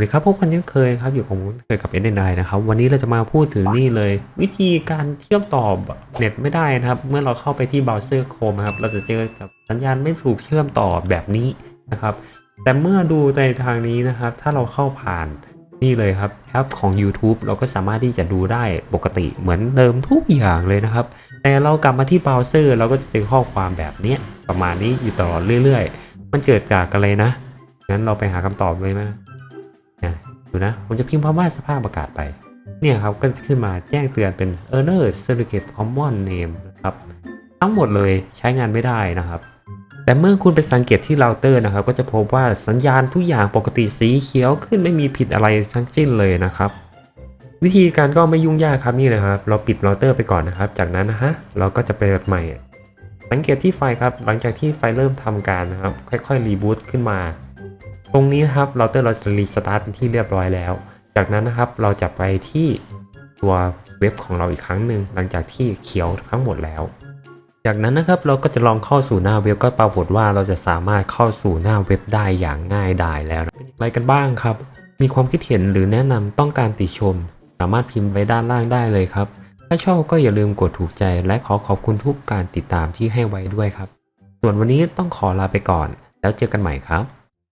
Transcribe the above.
วัสดีครับพบกันเช่นเคยครับอยู่กับผมเคยกับเอ็นไนะครับวันนี้เราจะมาพูดถึงนี่เลย วิธีการเชื่อมต่อเน็ตไม่ได้นะครับ เมื่อเราเข้าไปที่เบราว์เซอร์โคมครับเราจะเจอกับสัญญาณไม่ถูกเชื่อมต่อแบบนี้นะครับ แต่เมื่อดูในทางนี้นะครับ ถ้าเราเข้าผ่านนี่เลยครับแอปของ YouTube เราก็สามารถที่จะดูได้ปกติเหมือนเดิมทุกอย่างเลยนะครับ แต่เรากลับมาที่เบราว์เซอร์เราก็จะเจอข้อความแบบนี้ประมาณนี้อยู่ตลอดเรื่อย ๆ มันเกิดจากอะไรนะงั้นเราไปหาคำตอบเลยมั้ย ดูนะ ผมจะพิมพ์คำว่าสภาพอากาศไป เนี่ยครับ ก็จะขึ้นมาแจ้งเตือนเป็น error surrogate common name นะครับ ทั้งหมดเลยใช้งานไม่ได้นะครับ แต่เมื่อคุณไปสังเกตที่เราเตอร์นะครับ ก็จะพบว่าสัญญาณทุกอย่างปกติสีเขียวขึ้นไม่มีผิดอะไรทั้งสิ้นเลยนะครับ วิธีการก็ไม่ยุ่งยากครับนี่นะครับ เราปิดเราเตอร์ไปก่อนนะครับ จากนั้นนะฮะเราก็จะเปิดใหม่ สังเกตที่ไฟครับ หลังจากที่ไฟเริ่มทำการนะครับ ค่อยๆรีบูตขึ้นมา ตรงนี้นะครับเราเตอร์เราจะรีสตาร์ทเป็นที่เรียบร้อยแล้ว จากนั้นนะครับเราจะไปที่ตัวเว็บของเราอีกครั้งหนึ่งหลังจากที่เขียวทั้งหมดแล้ว จากนั้นนะครับเราก็จะลองเข้าสู่หน้าเว็บก็ปรากฏว่าเราจะสามารถเข้าสู่หน้าเว็บได้อย่างง่ายดายแล้วเป็นอย่างไรกันบ้างครับ มีความคิดเห็นหรือแนะนำต้องการติชม สามารถพิมพ์ไว้ด้านล่างได้เลยครับ ถ้าชอบก็อย่าลืมกดถูกใจ และขอขอบคุณทุกการติดตามที่ให้ไว้ด้วยครับ ส่วนวันนี้ต้องขอลาไปก่อน แล้วเจอกันใหม่ครับ